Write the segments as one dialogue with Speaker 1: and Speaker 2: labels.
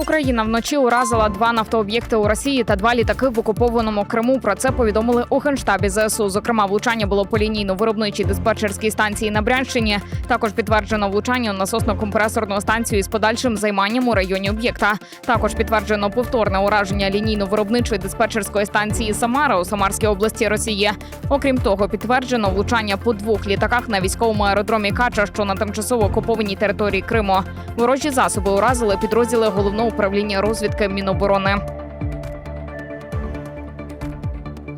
Speaker 1: Україна вночі уразила два нафтооб'єкти у Росії та два літаки в окупованому Криму. Про це повідомили у генштабі ЗСУ. Зокрема, влучання було по лінійно-виробничій диспетчерській станції на Брянщині. Також підтверджено влучання насосно-компресорну станцію з подальшим займанням у районі об'єкта. Також підтверджено повторне ураження лінійно-виробничої диспетчерської станції Самара у Самарській області Росії. Окрім того, підтверджено влучання по двох літаках на військовому аеродромі Кача, що на тимчасово окупованій території Криму. Ворожі засоби уразили підрозділи головного управління розвідки Міноборони.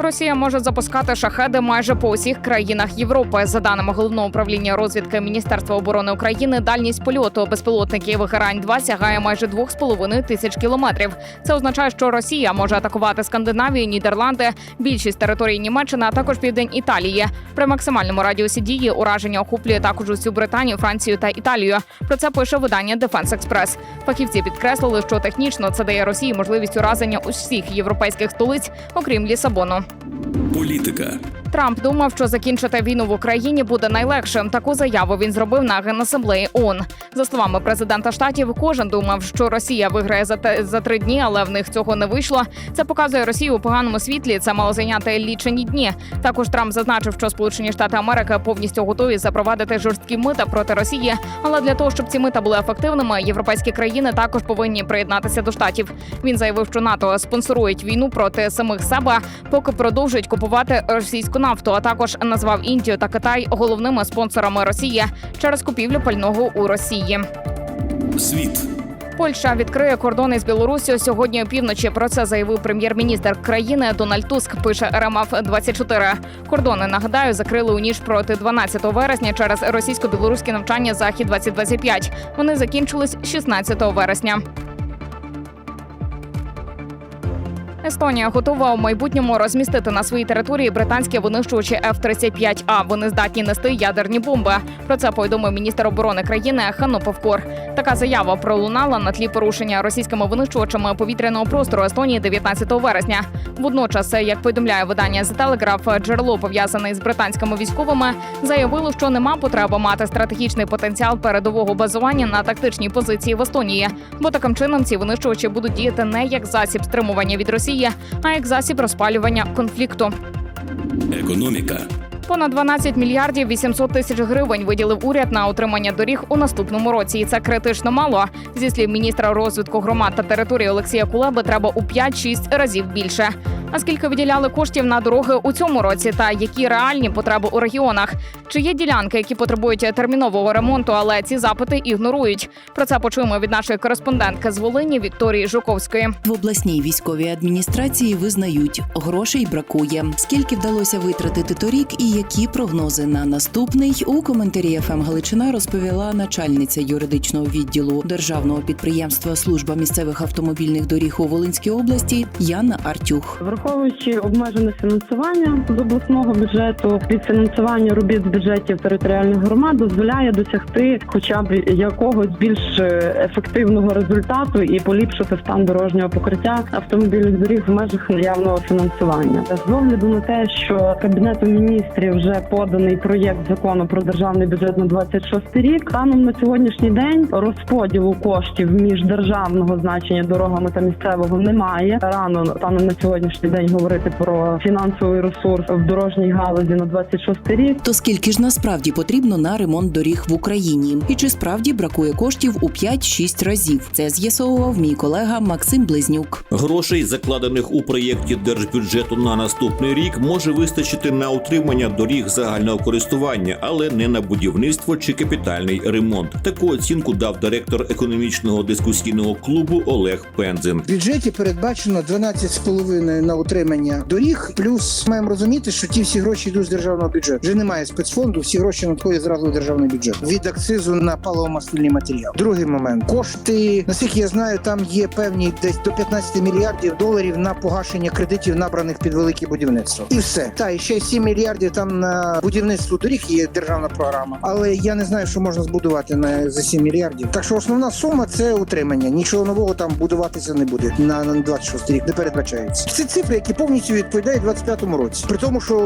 Speaker 1: Росія може запускати шахеди майже по усіх країнах Європи. За даними головного управління розвідки Міністерства оборони України, дальність польоту безпілотників герань 2 сягає майже 2,5 тисяч кілометрів. Це означає, що Росія може атакувати Скандинавію, Нідерланди, більшість територій Німеччини, а також південь Італії. При максимальному радіусі дії ураження охоплює також усю Британію, Францію та Італію. Про це пише видання Defense Express. Фахівці підкреслили, що технічно це дає Росії можливість ураження усіх європейських столиць, окрім Лісабону.
Speaker 2: Політика.
Speaker 1: Трамп думав, що закінчити війну в Україні буде найлегшим. Таку заяву він зробив на генасамблеї ООН. За словами президента штатів, кожен думав, що Росія виграє за те за три дні, але в них цього не вийшло. Це показує Росію у поганому світлі. Це мало зайняти лічені дні. Також Трамп зазначив, що Сполучені Штати Америки повністю готові запровадити жорсткі мита проти Росії. Але для того, щоб ці мита були ефективними, європейські країни також повинні приєднатися до штатів. Він заявив, що НАТО спонсорують війну проти самих себе, поки продовжують купувати російську нафту. А також назвав Індію та Китай головними спонсорами Росії через купівлю пального у Росії.
Speaker 2: Світ.
Speaker 1: Польща відкриє кордони з Білорусію сьогодні опівночі. Про це заявив прем'єр-міністр країни Дональд Туск. Пише РМФ 24 Кордони нагадаю закрили у ніж проти 12 вересня через російсько-білоруське навчання захід 2025 Вони закінчились 16 вересня. Естонія готова у майбутньому розмістити на своїй території британські винищувачі F-35А. Вони здатні нести ядерні бомби. Про це повідомив міністр оборони країни Ханно Повкор. Така заява пролунала на тлі порушення російськими винищувачами повітряного простору Естонії 19 вересня. Водночас, як повідомляє видання The Telegraph, джерело пов'язане з британськими військовими, заявило, що нема потреби мати стратегічний потенціал передового базування на тактичній позиції в Естонії, бо таким чином ці винищувачі будуть діяти не як засіб стримування від Росії, а як засіб розпалювання конфлікту.
Speaker 2: Економіка.
Speaker 1: Понад 12 мільярдів 800 тисяч гривень виділив уряд на отримання доріг у наступному році. І це критично мало. Зі слів міністра розвитку громад та території Олексія Кулеби, треба у 5-6 разів більше. А скільки виділяли коштів на дороги у цьому році, та які реальні потреби у регіонах? Чи є ділянки, які потребують термінового ремонту, але ці запити ігнорують? Про це почуємо від нашої кореспондентки з Волині Вікторії Жуковської.
Speaker 3: В обласній військовій адміністрації визнають, грошей бракує. Скільки вдалося витратити торік, і які прогнози на наступний у коментарі ФМ Галичина розповіла начальниця юридичного відділу державного підприємства Служба місцевих автомобільних доріг у Волинській області Яна Артюх.
Speaker 4: Враховуючи обмежене фінансування з обласного бюджету, відфінансування робіт з бюджетів територіальних громад дозволяє досягти хоча б якогось більш е, ефективного результату і поліпшити стан дорожнього покриття автомобільних доріг в межах наявного фінансування. З огляду на те, що кабінетом міністрів вже поданий проєкт закону про державний бюджет на 26 рік. Станом на сьогоднішній день розподілу коштів між державного значення дорогами та місцевого немає. Рано станом на сьогоднішній день говорити про фінансовий ресурс в дорожній галузі на 26 рік.
Speaker 3: То скільки ж насправді потрібно на ремонт доріг в Україні? І чи справді бракує коштів у 5-6 разів? Це з'ясовував мій колега Максим Близнюк.
Speaker 5: Грошей, закладених у проєкті держбюджету на наступний рік, може вистачити на утримання доріг загального користування, але не на будівництво чи капітальний ремонт. Таку оцінку дав директор економічного дискусійного клубу Олег Пензин.
Speaker 6: В бюджеті передбачено 12,5 на утримання доріг. Плюс маємо розуміти, що ті всі гроші йдуть з державного бюджету. Вже немає спецфонду, всі гроші надходять зразу в державний бюджет від акцизу на паливо-мастильний матеріал. Другий момент кошти, наскільки я знаю, там є певні десь до 15 мільярдів доларів на погашення кредитів, набраних під велике будівництво. І все. Та і ще 7 мільярдів там на будівництво доріг є державна програма. Але я не знаю, що можна збудувати на за 7 мільярдів. Так що основна сума це утримання. Нічого нового там будуватися не буде на, на 26 рік. Не передбачається. Ці цифри цифри, які повністю відповідають 25-му році, при тому, що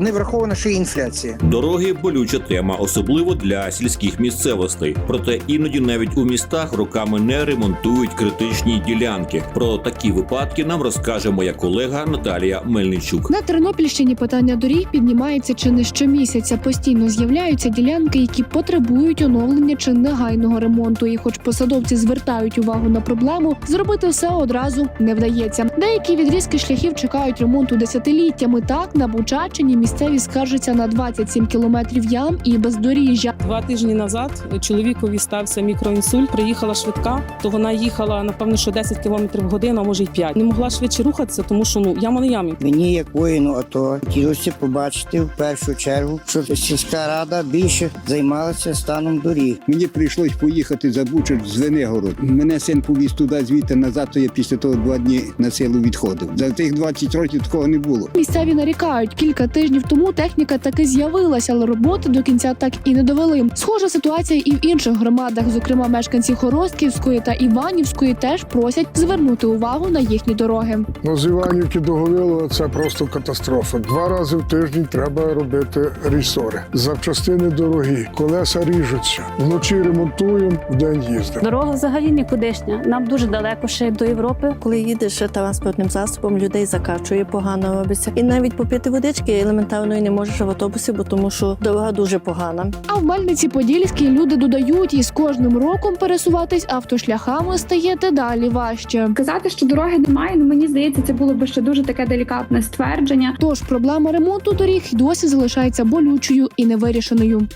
Speaker 6: не врахована ще й інфляція.
Speaker 5: Дороги болюча тема, особливо для сільських місцевостей. Проте іноді навіть у містах роками не ремонтують критичні ділянки. Про такі випадки нам розкаже моя колега Наталія Мельничук.
Speaker 7: На Тернопільщині питання доріг піднімається чи не щомісяця. Постійно з'являються ділянки, які потребують оновлення чи негайного ремонту. І, хоч посадовці звертають увагу на проблему, зробити все одразу не вдається. Деякі відрізки шляхів чекають ремонту десятиліттями. Так на Бучачині місцеві скаржаться на 27 кілометрів ям і бездоріжжя.
Speaker 8: Два тижні назад чоловікові стався мікроінсульт. Приїхала швидка, то вона їхала напевно, що 10 км в годину, а може й 5. Не могла швидше рухатися, тому що ну яма на ямі.
Speaker 9: Мені, як воїну, АТО, хотілося побачити в першу чергу, щоб сільська рада більше займалася станом доріг.
Speaker 10: Мені прийшлось поїхати за Бучач з Венегород. Мене син повіз туди звідти назад, то я після того два дні на силу відходив. За тих 20 років такого не було.
Speaker 7: Місцеві нарікають, кілька тижнів тому техніка таки з'явилася, але роботи до кінця так і не довели. Схожа ситуація і в інших громадах. Зокрема, мешканці Хоростківської та Іванівської теж просять звернути увагу на їхні дороги.
Speaker 11: Ну, з Іванівки до Говилова це просто катастрофа. Два рази в тиждень треба робити рісори. Запчастини дорогі, колеса ріжуться. Вночі ремонтуємо, вдень їздимо.
Speaker 12: Дорога взагалі нікудишня. Нам дуже далеко ще до Європи.
Speaker 13: Коли їдеш транспортним засобом, людей закачує, погано робиться. І навіть попити водички елементарної не можеш в автобусі, бо тому що дорога дуже погана.
Speaker 7: А в Мельниці Подільській люди додають, і з кожним роком пересуватись автошляхами стає дедалі важче.
Speaker 14: Казати, що дороги немає, ну мені здається, це було б ще дуже таке делікатне ствердження.
Speaker 7: Тож проблема ремонту доріг досі залишається болючою і невирішеною.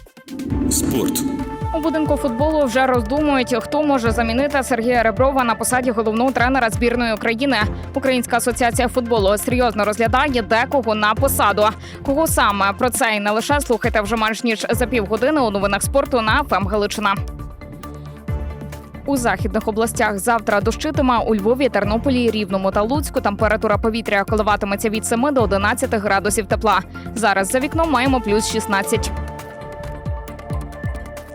Speaker 2: Спорт.
Speaker 1: У будинку футболу вже роздумують, хто може замінити Сергія Реброва на посаді головного тренера збірної України. Українська асоціація футболу серйозно розглядає декого на посаду. Кого саме про це і не лише слухайте вже менш ніж за півгодини у новинах спорту на ФМ Галичина. У західних областях завтра дощитиме у Львові, Тернополі, Рівному та Луцьку. Температура повітря коливатиметься від 7 до 11 градусів тепла. Зараз за вікном маємо плюс 16.